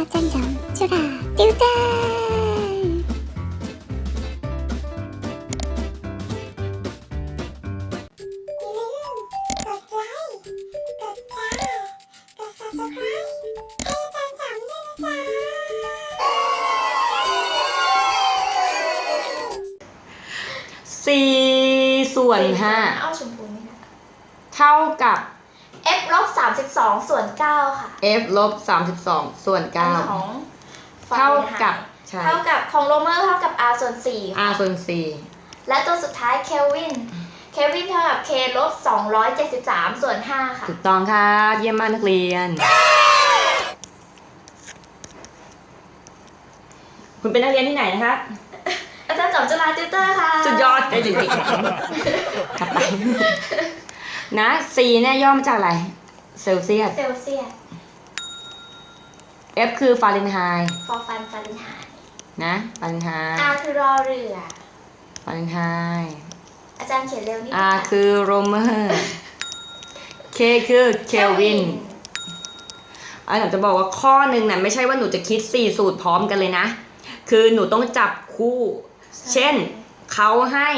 짠점 쭈라 듀다 สี่ส่วนห้า เอาชมพูนี่นะ เท่ากับ f ลบ32 ส่วน 9 ค่ะ f ลบสามสิบสองส่วนอันเก้าของเท่ากับใช่เท่ากับของโรเมอร์เท่ากับ r ส่วน4ค่ะ r ส่วนสี่และตัวสุดท้ายเคลวินเคลวินเท่ากับ k ลบ273 ส่วน 5 ค่ะ ถูกต้องครับเยี่ยมมากนักเรียน คุณเป็นนักเรียนที่ไหนนะครับอาจารย์จอมจุฬาติวเตอร์ค่ะ สุดยอดได้จริงๆกลับไป นะสี่เนี่ยย่อมาจากอะไร เซลเซียส เซลเซียส F คือฟาเรนไฮต์ ฟอร์ฟันฟาเรนไฮต์นะฟาเรนไฮต์ R คือรอเรือ ฟาเรนไฮต์ อาจารย์เขียนเร็วนิด R คือโรเมอร์ K คือเคลวินอาจารย์จะบอกว่าข้อหนึ่งน่ะไม่ใช่ว่าหนูจะคิด 4 สูตรพร้อมกันเลยนะ คือหนูต้องจับคู่ เช่น เขาให้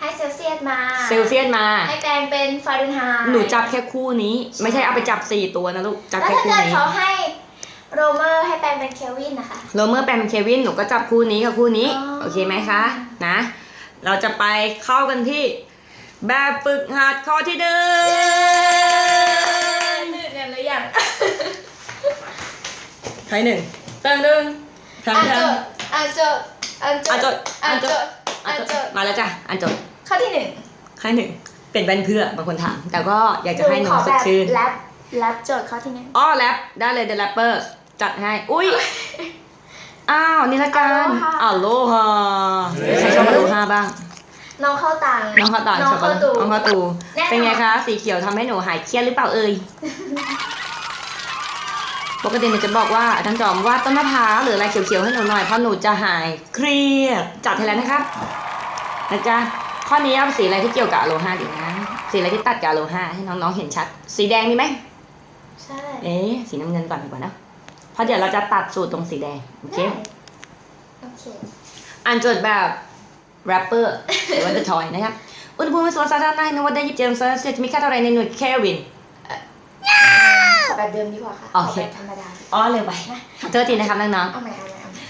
ให้เซลเซียสมา เซลเซียสมา ให้แปลงเป็นฟาเรนไฮต์หนูจับแค่คู่นี้ ไม่ใช่เอาไปจับ4ตัวนะลูก จับแล้วแค่ถ้าคู่เกิดนี้เขาให้โรเมอร์ให้แปลงเป็นเคลวินนะคะ โรเมอร์แปลเป็นเควิน หนูก็จับคู่นี้กับคู่นี้อ๋อโอเคไหมคะ นะ เราจะไปเข้ากันที่ แบบฝึกหัดข้อที่หนึ่งเรียนหรือยังใครหนึ่งเติมหนึ่งทำอ่านทโจทย์อ่านโจทย์อ่านโจอ่านทโจย์ทย์อ่านโจทย์ำอ่านโจทย์มาแล้วจ้ะอ่านโจทย์ ข้อที่หนึ่งใครหนึ่งเป็นแว่นเพื่อบางคนถาม แต่ก็อยากจะให้น้องขสแบดบชื่นแรปแรปโจทย์ข้อที่หนึ่งอ้อแรปได้เลยเดลเปอร์จัดให้ อุ้ยอ้าวนี่ละกัน Aloha อ้าวโลฮาใครชอบโลฮาบ้าง น้องเข้าตังน้องข้าวตาลน้องชอบเข้าตูน้องข้าวตูแน่นอนเป็นไงคะ สีเขียวทำให้หนูหายเครียดหรือเปล่าเอ่ยปกติหนูจะบอกว่าอาจารย์จอมวาดต้นมะพร้าวหรืออะไรเขียวๆให้หนูหน่อยเพราะหนูจะหายเครียดจัดให้แล้วนะครับนะจ๊ะ ข้อนี้เอาสีอะไรที่เกี่ยวกับอโลฮาดีนะ สีอะไรที่ตัดกับอโลฮาให้น้องๆเห็นชัด สีแดงมีไหมใช่ เอ๊ะสีน้ำเงินก่อนดีกว่านะเพราะเดี๋ยวเราจะตัดสูตรตรงสีแดงโอเคได้โอเคอ่านโจทย์แบบแรปเปอร์หรือว่า The Toy นะครับอุณหภูมิในสวนสาธารณะในวัดได้ยิบเจมส์เซลเซียสมีค่าเท่าไหรในหน่วยเคลวินขอแบบเดิมดีกว่าค่ะโอเคขแบบธรรมดาอ๋อเร็วไปขอโทษทีนะครับน้องเอาใหม่เอาใหม่เอาใหม่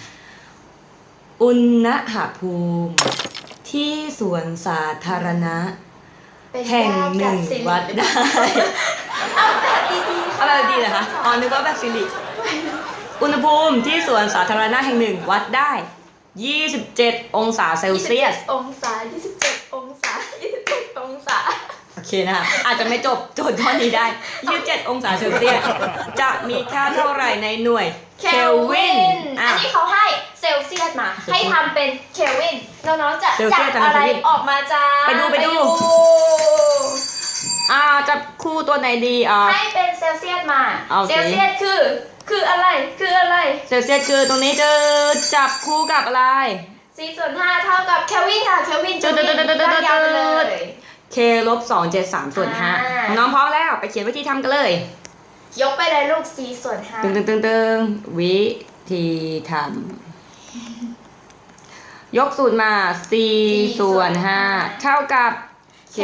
ๆอุณหภูมิ ที่สวนสาธารณะเป็นแห่งหนึ่งญาติกับสิริวัดได้เอาแบบดีๆเอาแบบดีเหรอคะอ๋อนึกว่าแบบสิริอุณหภูมิที่สวนสาธารณะแห่งหนึ่งวัดได้ 27 องศาเซลเซียส27องศา27องศา27องศาโอเคนะครับอาจจะไม่จบโจทย์ข้อนี้ได้ 27 องศาเซลเซียสจะมีค่าเท่าไหร่ในหน่วยเคลวิน อะ อันนี้เขาให้เซลเซียสมา ให้ทำเป็นเคลวิน น้องๆจะเซลเซีจัยบสจะเป็นอะไรเคลวิน ออกมาจ้าไปดูไปดู อ่าจับคู่ตัวไหนดีอ่า ให้เป็นเซลเซียสมาโอเคเซลเซียสคือ คืออะไร คืออะไร เซลเซียสคือตรงนี้จะจับคู่กับอะไร 4 ส่วน5เท่ากับเคลวินค่ะ เคลวินจุจะดวิ่งๆๆๆๆลากยาวไปเลย k ลบ2 7 3ส่วนอ่า5น้องพร้อมแล้วไปเขียนวิธีทำกันเลย ยกไปเลยลูก4ส่วนตึงตึงตึงตึงวิธีทำยกสูตรมา4ส่วน5เท่ากับ k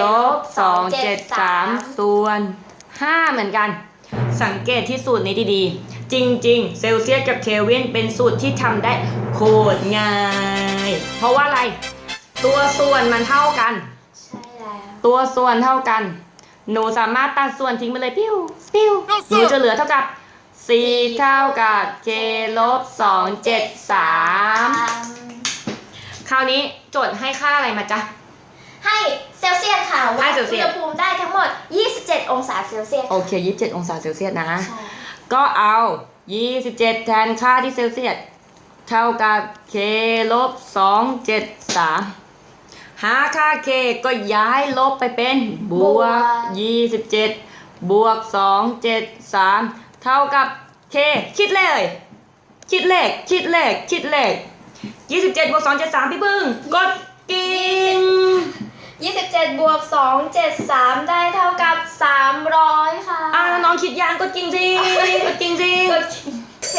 ลบ2 7 3ส่วน5เหมือนกัน สังเกตที่สูตรนี้ดีๆ จริง ๆ เซลเซียสกับเคลวินเป็นสูตรที่ทำได้โคตรง่าย เพราะว่าอะไร ตัวส่วนมันเท่ากัน5ใช่แล้ว ตัวส่วนเท่ากัน หนูสามารถตัดส่วนทิ้งไปเลยปิ้วปิ้วหนูจะเหลือเท่ากับ c เท่ากับ k ลบ2 7 3คราวนี้โจทย์ให้ค่าอะไรมาจ๊ะ ให้เซลเซียสค่ะวัให้ดเซลอุเซีณยสหภูมิได้ทั้งหมด 27 องศาเซลเซียส โอเค 27 องศาเซลเซียสนะใช่ก็เอา 27 แทนค่าที่เซลเซียส เท่ากับ k ลบ2 7 3 หาค่า k ก็ย้ายลบไปเป็นบวก27 บวก 2 7 3 เท่ากับ k คิดเลย คิดเลข คิดเลข คิดเลข 27 บวก 2 7 3 พี่บึ้งกดกิ่ง27 บวก 2 7 3 ได้เท่ากับ 300 ค่ะ อ่าน้องคิดยางกดกิ่งสิกดกิ่งสิ กดเค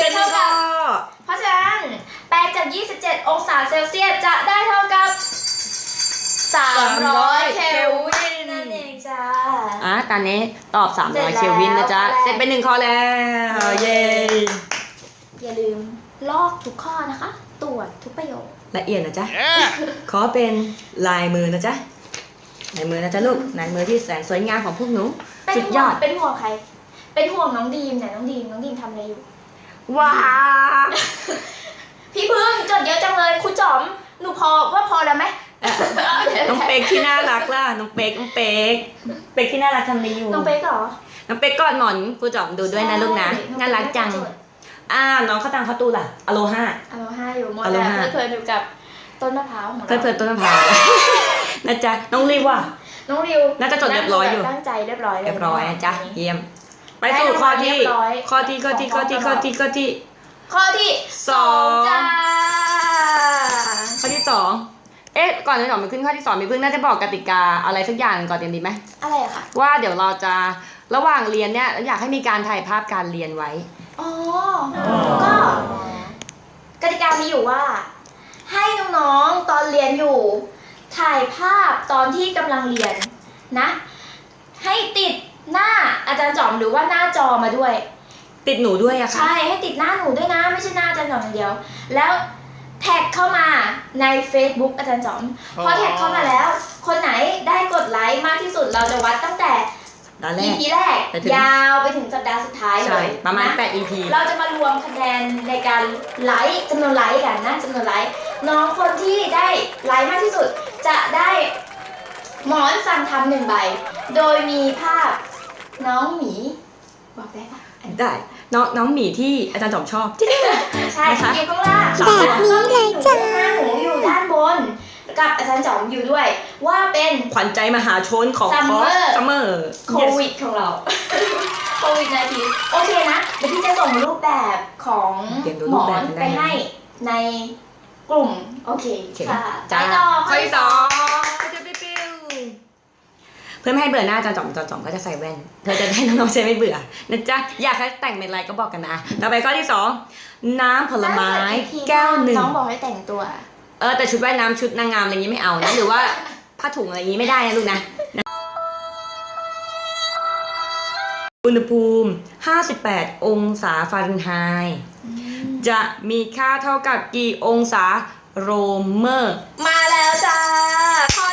ล 300 เคลวินนั่นเองจ้า อะตอนนี้ตอบเสร็จแล้ว300เคลวินนะจ๊ะ ข้อแรก เสร็จไปหนึ่งข้อแล้ว เย้ อย่าลืมลอกทุกข้อนะคะ ตรวจทุกประโยค ละเอียดนะจ๊ะ ขอเป็นลายมือนะจ๊ะ ลายมือนะจ๊ะลูก ลายมือที่แสนสวยงามของพวกหนู เป็นสุดห่ยวงอด เป็นห่วงใคร เป็นห่วงน้องดีมเนี่ยน้องดีมน้องดีมทำอะไรอยู่ ว้าว พี่พึ่งจดเยอะจังเลยครูจอม หนูพอว่าพอแล้วไหม น้องเป๊กที่น่ารักล่ะ น้องเป๊กน้องเป๊กเป๊กที่น่ารักทำอะไรอยู่ น้องเป๊กเหรอ น้องเป๊กกอดหมอนครูจอมดูด้วยนะลูกนะใช่น่ารักจัง อ่า น้องเขาตังเขาตูล่ะ อโลฮาอโลฮาอยู่หมดอโลแล้วฮาเพลินๆอยู่กับต้นมะพร้าวของเราเพื่อนเพื่อนต้นมะพร้าวนะจ๊ะ น้องรีบว่ะ น้องริว น่าจะจดเรียบร้อยอยู่ ตั้งใจเรียบร้อยเลยเรียบร้อยนะจ๊ะนี่เยี่ยม ไปสู่ข้อที่ได้รางวัลเรียบร้อยข้อที่ ข้อที่ ข้อที่ ข้อที่ ข้อที่ ข้อที่สองจ้าข้อที่สอง เอ๊ะก่อนจะหนอมันขึ้นข้อที่สองมีเพิ่งน่าจะบอกกติกาอะไรสักอย่างหนึ่งก่อนเต็มดีไหมอะไรอะคะว่าเดี๋ยวเราจะระหว่างเรียนเนี่ยอยากให้มีการถ่ายภาพการเรียนไว้ อ๋อ ก็กติกามีอยู่ว่า ให้น้องๆตอนเรียนอยู่ ถ่ายภาพตอนที่กำลังเรียนนะ ให้ติดหน้าอาจารย์จอมหรือว่าหน้าจอมาด้วย ติดหนูด้วยอะค่ะ ใช่ให้ติดหน้าหนูด้วยนะ ไม่ใช่หน้าอาจารย์จอมอย่างเดียว แล้ว แท็กเข้ามาใน Facebook อาจารย์จอม พอแท็กเข้ามาแล้ว คนไหนได้กดไลค์มากที่สุดเราจะวัดตั้งแต่ ตอนแรก EP แรกไปถึง ยาวไปถึงสัปดาห์สุดท้ายเลใช่ยประมาณ น8 EP เราจะมารวมคะแนนในการไลค์จำนวนไลค์กันนะจำนวนไลค์น้องคนที่ได้ไลค์มากที่สุด จะได้หมอนสั่งทำหนึ่งใบ โดยมีภาพน้องหมีบอกได้ปะ ได้ น้องน้องหมีที่อาจารย์จอมชอบจิ๊ดใช่นะคะอยู่ข้างล่างสามตัวแบบนี้เลยจ้าหน้า หนูอยู่ด้านบน กับอาจารย์จอมอยู่ด้วย ว่าเป็น ขวัญใจมหาชนของคอ Summer ร์สซัมเมอร์ โควิดของเรา โควิดนาทีโอเคนะ เดี๋ยวพี่จะส่งรูปแบบของเตรียมดูหมรูอปแบบนกันไปได้ให้ในกลุ่ม โอเค โอเคค่ะจ้า ไปต่อข้อที่สอง ปิ้วๆ เพื่อไม่ให้เบื่อหน้าอาจารย์จอมอาจารย์จอมก็จะใส่แว่น เธอจะได้น้องๆใช้ไม่เบื่อนะจ๊ะอยากให้แต่งเป็นอะไรก็บอกกันนะต่อไปข้อที่สองน้ำผลไม้แก้วหนึ่งน้องบอกให้แต่งตัว เออแต่ชุดว่ายน้ำชุดนางงามอะไรอย่างนี้ไม่เอานะหรือว่าผ้าถุงอะไรอย่างนี้ไม่ได้นะลูกนะอุณหภูมิ 58 องศาฟาเรนไฮต์จะมีค่าเท่ากับกี่องศาโรเมอร์ มาแล้วจ้า ข้อน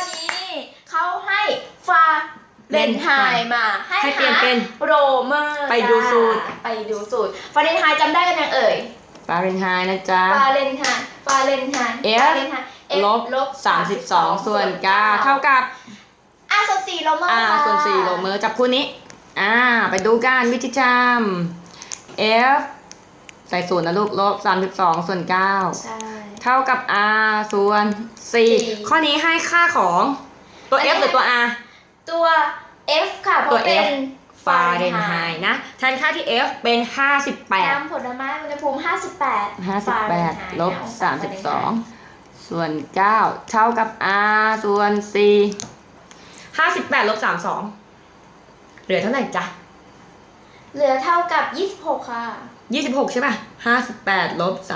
ี้เขาให้ฟา เรนไฮน์มาให้ให้เปลี่ยนหาเป็นโรเมอร์ไปดูสูตร ไปดูสูตรฟาเรนไฮน์จำได้กันยังเอ่ยฟาเรนไฮต์นะจ๊ะฟาเรนไฮน์ฟาเรนไฮน์ F ฟาเรนไฮน์ F ลบลบ32ส่วน9เท่ากับอะส่วนสี่โรเมอร์อ่าค่ะส่วน4โรเมอร์จับคู่นี้อ่าไปดูกันวิธีจำ F ใส่ศูนย์นะลูกลบ32ส่วน9ใช่เท่ากับ r ส่วนสี่4ข้อนี้ให้ค่าของตัวอันนี้ f หรือตัว r ตัว F ค่ะ เพตัวราะเป็น F ฟาเรนไฮต์นะแทนค่าที่ f เป็น58น้ำผลไม้อุณหภูมิ 58 58ลบองศาฟาเรนไฮต์32 ส่วน 9 เท่ากับ r ส่วน 4 58 ลบ 32 เหลือเท่าไหร่จ๊ะ เหลือเท่ากับ 26 ค่ะ 26 ใช่ป่ะ 58 ลบ 32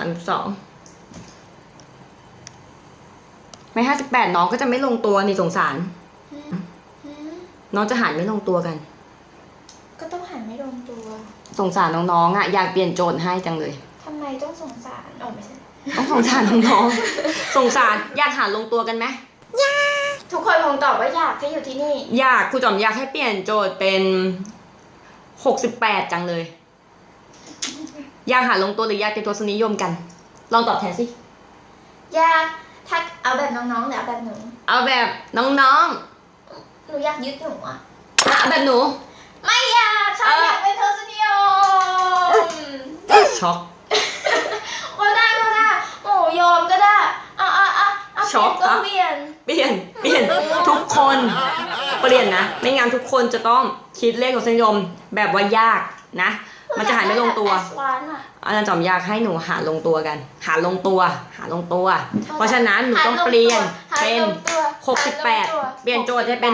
ไม่ 58 น้องก็จะไม่ลงตัวนี่สงสารหืม น้องจะหารไม่ลงตัวกัน ก็ต้องหันไม่ลงตัว สงสารน้องๆอะอยากเปลี่ยนโจทย์ให้จังเลยทำไมต้องสงสารอ๋อไม่ใช่ ต้องสงสารน้องๆสงสารอยากหารลงตัวกันไหมทุกคนคงตอบว่าอยากให้อยู่ที่นี่ อยากครูจอมอยากให้เปลี่ยนโจทย์เป็นหกสิบแปดจังเลย อยากหาลงตัวหรืออยากเป็นตัวสนิยมกัน ลองตอบแทนสิอยากถ้าเอาแบบน้องๆหรือเอาแบบหนู เอาแบบน้อง หนูอยากยึดหนูอะๆอะเอาแบบหนู ไม่อยากค่ะเออออยากเป็นทศนิยมช็อกก็ได้ก็ได้โอ้ยอมก็ได้อะอะอะอะช็อกเปลี่ยนก็อะเปลี่ยนเปลี่ยนเปลี่ยนทุกคนเปลี่ยนนะ ไม่งั้นทุกคนจะต้องคิดเลขทศนิยมแบบว่ายากนะ มันจะหารไม่ลงตัวแอสวานอะอาจารย์จอมอยากให้หนูหาลงตัวกัน หาลงตัว หาลงตัว เพราะฉะนั้นหนูต้องเปลี่ยนหาเป็นลงตัวหาลงตัว68 เปลี่ยนโจทย์ให้เป็น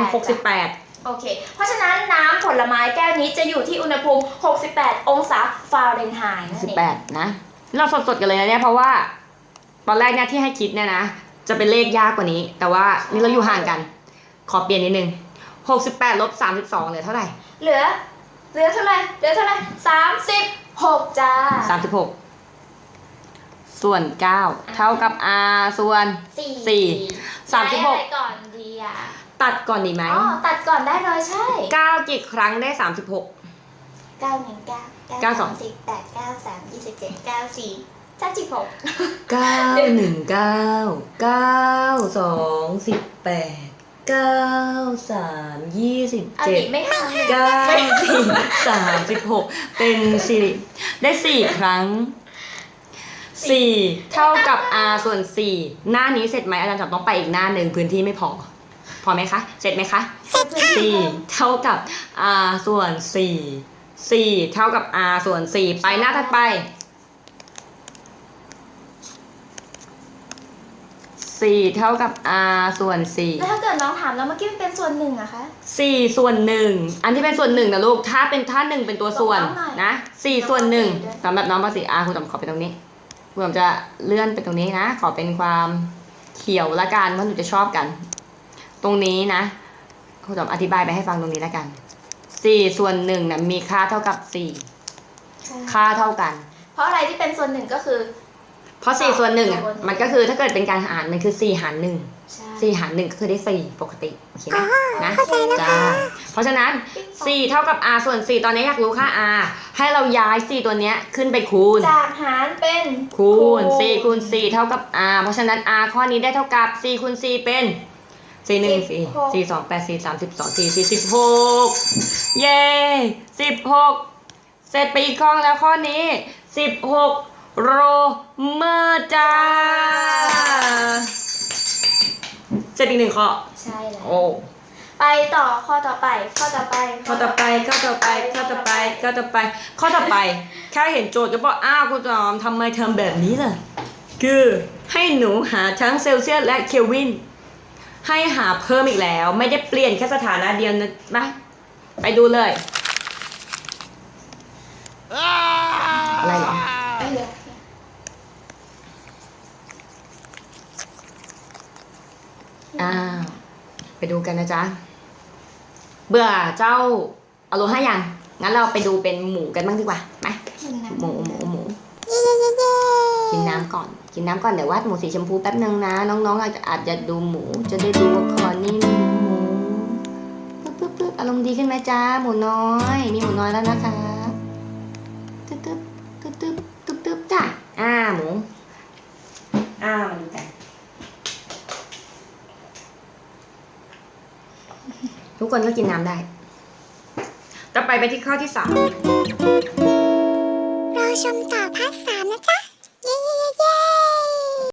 68โอเค เพราะฉะนั้นน้ำผลไม้แก้วนี้จะอยู่ที่อุณหภูมิ 68 องศาฟาเรนไฮต์นั่นเอง18 นะ เราสดๆกันเลยนะเนี่ย เพราะว่า ตอนแรกเนี่ยที่ให้คิดเนี่ยนะจจะเป็นเลขยากกว่านี้ แต่ว่านี่เราอยู่ห่างกัน ขอเปลี่ยนนิดนึงหกสิบแปดลบสามสิบสองเหลือเท่าไหร่ เหลือ เหลือเท่าไหร่เหลือเท่าไหร่สามสิบหกจ้าสามสิบหกส่วนเก้าเท่ากับ r ส่วนสี่สี่สามสิบหกได้อะไรก่อนดีอะตัดก่อนดีไหมอ๋อตัดก่อนได้เลยใช่เก้ากี่ครั้งได้สามสิบหกเก้าหนึ่งเก้าเก้าสองสิบแปดเก้าสามยี่สิบเจ็ดเก้าสี่สามสิบหกเก้าหนึ่งเก้าเก้าสองสิบแปด เก้าสามยี่สิบอันเจ็ดนี้ไม่ทำเลยเก้าสี่สามสิบหกเป็นสี่ได้สี่ครั้งสี่เท่ากับ r ส่วนสี่หน้านี้เสร็จไหมอาจารย์จับต้องไปอีกหน้าหนึ่งพื้นที่ไม่พอ พอไหมคะ เสร็จไหมคะสี่เท่ากับ r ส่วนสี่สี่เท่ากับ r ส่วนสี่ไปหน้าถัดไป สี่เท่ากับ r ส่วนสี่แล้วถ้าเกิดน้องถามแล้วเมื่อกี้มันเป็นส่วนหนึ่งอะคะ สี่ส่วนหนึ่งอันที่เป็นส่วนหนึ่งนะลูก ถ้าเป็นถ้าหนึ่งเป็นตัวส่วนลองหน่อย นะสี่ส่วนหนึ่งลองหน่อยสำหรับน้องภาษีอาคุณจำขอไปตรงนี้คุณจำจะเลื่อนไปตรงนี้นะ ขอเป็นความเขียวละกันเพราะหนูจะชอบกัน ตรงนี้นะคุณจำอธิบายไปให้ฟังตรงนี้ละกันสี่ส่วนหนึ่งนะมีค่าเท่ากับสี่ใช่ค่าเท่ากัน เพราะอะไรที่เป็นส่วนหนึ่งก็คือ เพราะสี่ส่วนหนึ่งอะส่วนหนึ่งมันก็คือถ้าเกิดเป็นการหารมันคือสี่หารหนึ่งใช่สี่หารหนึ่งก็คือได้สี่ปกติโอเคไหมนะเข้าใจแล้วจ้าเพราะฉะนั้น4เท่ากับ r ส่วน4ตอนนี้อยากรู้ค่า r ให้เราย้าย4ตัวเนี้ยขึ้นไปคูณ จากหารเป็นคูณ4คูณ4เท่ากับ r เพราะฉะนั้น r ข้อนี้ได้เท่ากับ4คูณ4เป็น4 1 4 4 2 8 4 3 2 4 4 16เย้16เสร็จไปอีกข้อแล้วข้อนี้16 โรเมอร์จ้าเสร็จอีกหนึ่งข้อ ใช่แล้ว โอ้ ไปต่อข้อต่อไป ข้อต่อไป ข้อต่อไปข้อต่อไปข้อต่อไปข้อต่อไปข้อต่อไปแค่เห็นโจทย์ก็บอกอ้าวคุณจอมทำไมทำแบบนี้ล่ะ คือให้หนูหาทั้งเซลเซียสและเคลวิน ให้หาเพิ่มอีกแล้ว ไม่ได้เปลี่ยนแค่สถานะเดียวนะมาไปดูเลย อะไรเหรอไปเลยอ้าว ไป ดูกันนะจ๊ะ เบื่อเจ้าอโลห้ายัง งั้นเราไปดูเป็นหมูกันบ้างดีกว่าไหมกินน้ำหมูหมูหมูเย้เย้เย้เย้กินน้ำก่อน กินน้ำก่อนเดี๋ยววาดหมูสีชมพูแป๊บนึงนะ น้องๆอาจจะอาจจะดูหมู จะได้ดูว่าคอนี่มีหมูปึ๊บปึ๊บปึ๊บอารมณ์ดีขึ้นไหมจ้าหมูน้อย มีหมูน้อยแล้วนะคะ คนก็กินน้ำได้ ต่อไปไปที่ข้อที่สามเราชมต่อภาคสามนะจ๊ะ